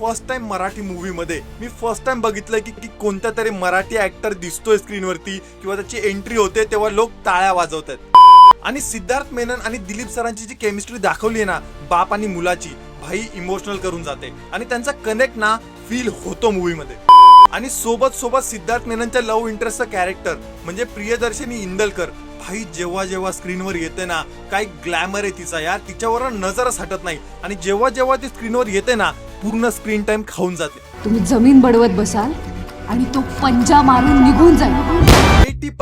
First time Marathi मूवीमध्ये मी first time बघितलं की की कोणत्या तरी मराठी ऍक्टर दिसतोय स्क्रीनवरती किंवा त्याची एंट्री होते तेव्हा लोक टाळ्या वाजवतात. आणि सिद्धार्थ मेनन आणि दिलीप सरांची जी केमिस्ट्री दाखवली आहे ना बाप आणि मुलाची भाई इमोशनल करून जाते. आणि त्यांचा कनेक्ट ना फील होतो मूवीमध्ये आणि सोबत सोबत सिद्धार्थ मेननच्या लव्ह इंटरेस्टचं कॅरेक्टर म्हणजे प्रियदर्शनी इंदलकर भाई जेव्हा जेव्हा स्क्रीनवर येते ना काय ग्लॅमर आहे तिचा यार तिच्यावर नजरच हटत नाही. आणि जेव्हा जेव्हा ती स्क्रीनवर येते ना पूर्ण स्क्रीन टाइम खाऊन जाते. तुम्ही जमीन बडवत बसाल आणि तो पंजा मारून निघून जाईल.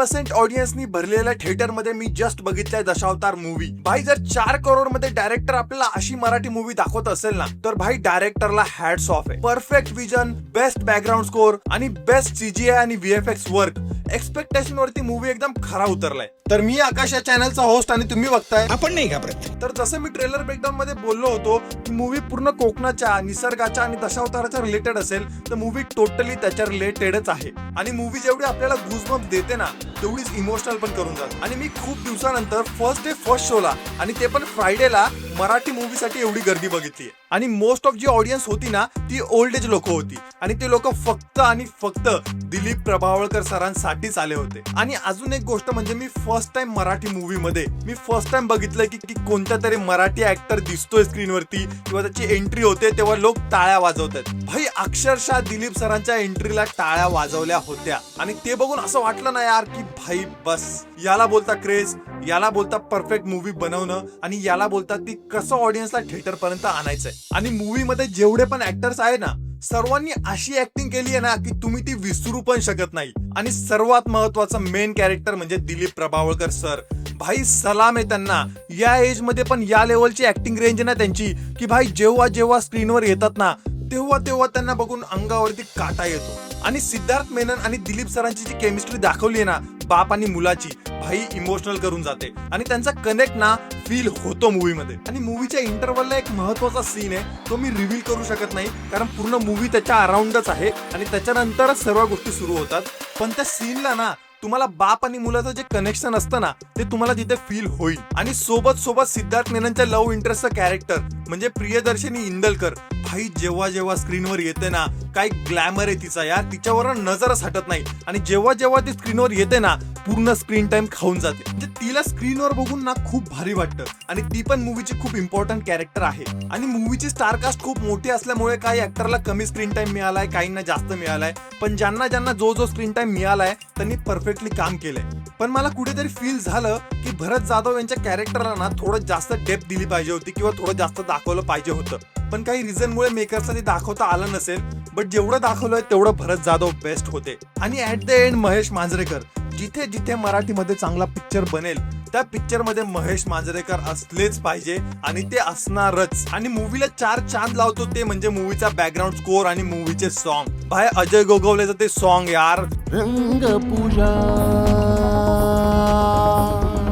पर्सेंट ऑडियन्सनी भरलेल्या थिएटरमध्ये मी जस्ट बघितलाय दशावतार मूवी भाई जर चार करोडमध्ये डायरेक्टर आपल्याला अशी मराठी मूवी दाखवत असेल ना तर भाई डायरेक्टरला हॅट्स ऑफ आहे. Perfect vision best background score आणि बेस्ट सीजीआय आणि व्हीएफएक्स वर्क एक्सपेक्टेशन वरती मूवी एकदम खरा उतरलाय. तर मी आकाश या चॅनलचा होस्ट आणि तुम्ही बघताय. आपण नाही घाबरत तर जसं मी ट्रेलर ब्रेकडाऊन मध्ये बोललो होतो की मूवी पूर्ण कोकणाच्या निसर्गाच्या आणि दशावताराच्या रिलेटेड असेल तर मूवी टोटली त्याच्या रिलेटेडच आहे. आणि मूवी जेवढी आपल्याला गुजबम्प देते ना तेवढीच इमोशनल पण करून जात. आणि मी खूप दिवसानंतर फर्स्ट डे फर्स्ट शोला आणि ते पण फ्रायडेला मराठी मूवीसाठी एवढी गर्दी बघितली आणि मोस्ट ऑफ जी ऑडियन्स होती ना ती ओल्ड एज लोक होती. आणि ते लोक फक्त आणि फक्त दिलीप प्रभावळकर सरांसाठीच आले होते. आणि अजून एक गोष्ट म्हणजे मी फर्स्ट टाइम मराठी मूवी मध्ये मी फर्स्ट टाइम बघितलं की की कोणत्या तरी मराठी ऍक्टर दिसतोय स्क्रीनवरती किंवा त्याची एंट्री होते तेव्हा लोक टाळ्या वाजवतात. भाई अक्षरशः दिलीप सरांच्या एंट्रीला टाळ्या वाजवल्या होत्या. आणि ते बघून असं वाटलं ना यार की भाई बस. याला बोलता क्रेज याला बोलता परफेक्ट मूवी बनवणं आणि याला बोलतात ती कसं ऑडियन्सला थिएटर पर्यंत आणायचंय. आणि मूवी मध्ये जेवढे पण ऍक्टर्स आहे ना सर्वांनी अशी ऍक्टिंग केली आहे ना की तुम्ही ती विसरू पण शकत नाही. आणि सर्वात महत्वाचं मेन कॅरेक्टर म्हणजे दिलीप प्रभावळकर सर भाई सलाम आहे त्यांना. या एजमध्ये पण या लेवलची ऍक्टिंग रेंज आहे ना त्यांची. की भाई जेव्हा जेव्हा स्क्रीनवर येतात ना तेव्हा तेव्हा त्यांना बघून अंगावरती काटा येतो. आणि सिद्धार्थ मेनन आणि दिलीप सरांची जी केमिस्ट्री दाखवली आहे ना बाप आणि मुलाची भाई इमोशनल करून जाते. आणि त्यांचा कनेक्ट ना फील होतो मूवीमध्ये आणि मूवीच्या इंटरवलला एक महत्त्वाचा सीन आहे तो मी रिव्हील करू शकत नाही कारण पूर्ण मूवी त्याच्या अराउंडच आहे. आणि त्याच्यानंतरच सर्व गोष्टी सुरू होतात. पण त्या सीनला ना तुम्हाला बाप आणि मुलाचं जे कनेक्शन असतं ना ते तुम्हाला तिथे फील होईल. आणि सोबत सोबत सिद्धार्थ मेननच्या लव्ह इंटरेस्टचं कॅरेक्टर म्हणजे प्रियदर्शनी इंदलकर. भाई जेव्हा जेव्हा स्क्रीनवर येते ना काय ग्लॅमर आहे तिचा यार. तिच्यावर नजरच हटत नाही. आणि जेव्हा जेव्हा ती स्क्रीनवर येते ना पूर्ण स्क्रीन टाइम खाऊन जाते. म्हणजे तिला स्क्रीनवर बघून ना खूप भारी वाटतं. आणि ती पण मूवीची खूप इम्पॉर्टंट कॅरेक्टर आहे. आणि मूवीची स्टारकास्ट खूप मोठी असल्यामुळे काही ऍक्टरला कमी स्क्रीन टाइम मिळालाय काहींना जास्त मिळालाय. पण ज्यांना ज्यांना जो जो स्क्रीन टाइम मिळालाय त्यांनी परफेक्टली काम केलंय. पण मला कुठेतरी फील झालं की भरत जाधव यांच्या कॅरेक्टरला ना थोडं जास्त डेप्थ दिली पाहिजे होती किंवा थोडं जास्त दाखवलं पाहिजे होतं. पण काही रिझनमुळे मेकर्सला ते दाखवता आलं नसेल. बट जेवढं दाखवलंय तेवढं भरत जाधव बेस्ट होते. आणि at the end Mahesh Manjrekar जिथे जिथे मराठीमध्ये चांगला पिक्चर बनेल त्या पिक्चरमध्ये महेश मांजरेकर असलेच पाहिजे आणि ते असणारच. आणि मूवीला चार चांद लावतो ते म्हणजे मूवीचा बॅकग्राऊंड स्कोर आणि मूवीचे सॉन्ग भाई अजय गोगवलेचं ते सॉन्ग यार.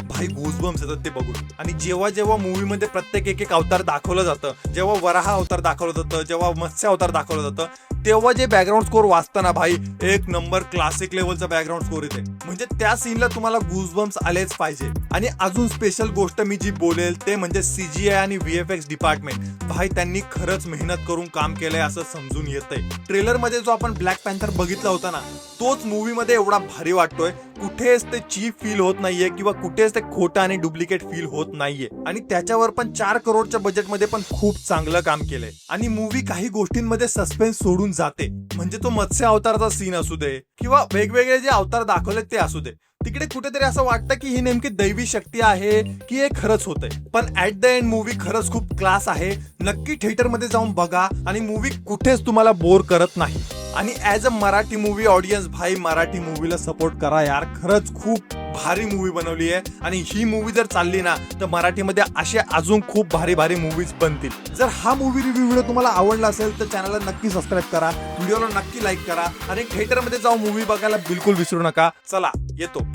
भाई गुजबम्स येतात ते बघून. आणि जेव्हा जेव्हा मूवी मध्ये प्रत्येक एक एक अवतार दाखवलं जातं जेव्हा वराहा अवतार दाखवलं जातं जेव्हा मत्स्य अवतार दाखवलं जातं तेव्हा जे बॅकग्राऊंड स्कोर वाचताना भाई एक नंबर क्लासिक लेवलचा बॅकग्राऊंड स्कोर येते. म्हणजे त्या सीनला तुम्हाला गुजबम्स आलेच पाहिजे. आणि अजून स्पेशल गोष्ट मी जी बोलेल ते म्हणजे सीजीआय आणि व्हीएफएक्स डिपार्टमेंट भाई त्यांनी खरंच मेहनत करून काम केलंय असं समजून येतंय. ट्रेलरमध्ये जो आपण ब्लॅक पॅन्थर बघितला होता ना तोच मूवी मध्ये एवढा भारी वाटतोय. कुठेच ते चीप फील होत नाहीये किंवा कुठेच ते खोटं आणि डुप्लिकेट फील होत नाहीये. आणि त्याच्यावर पण चार करोडच्या बजेटमध्ये पण खूप चांगलं काम केलंय. आणि मूवी काही गोष्टींमध्ये सस्पेन्स सोडून जाते. म्हणजे तो मत्स्य अवताराचा सीन असू दे किंवा वेगवेगळे जे अवतार दाखवलेत ते असू दे. तिकडे कुठेतरी असं वाटतं की ही नेमकी दैवी शक्ती आहे की हे खरंच होतंय. पण ऍट द एंड मूवी खरंच खूप क्लास आहे. नक्की थिएटरमध्ये जाऊन बघा आणि मूवी कुठेच तुम्हाला बोर करत नाही. आणि as a Marathi movie audience भाई मराठी मूवीला सपोर्ट करा यार. खरंच खूप भारी मूवी बनवली आहे. आणि ही मूवी जर चालली ना तर मराठीमध्ये असे अजून खूप भारी भारी मूवीज बनतील. जर हा मूवी रिव्ह्यू व्हिडिओ तुम्हाला आवडला असेल तर चॅनलला नक्की सबस्क्राईब करा. व्हिडिओला नक्की लाईक करा. आणि थिएटरमध्ये जाऊन मूवी बघायला बिलकुल विसरू नका. चला येतो.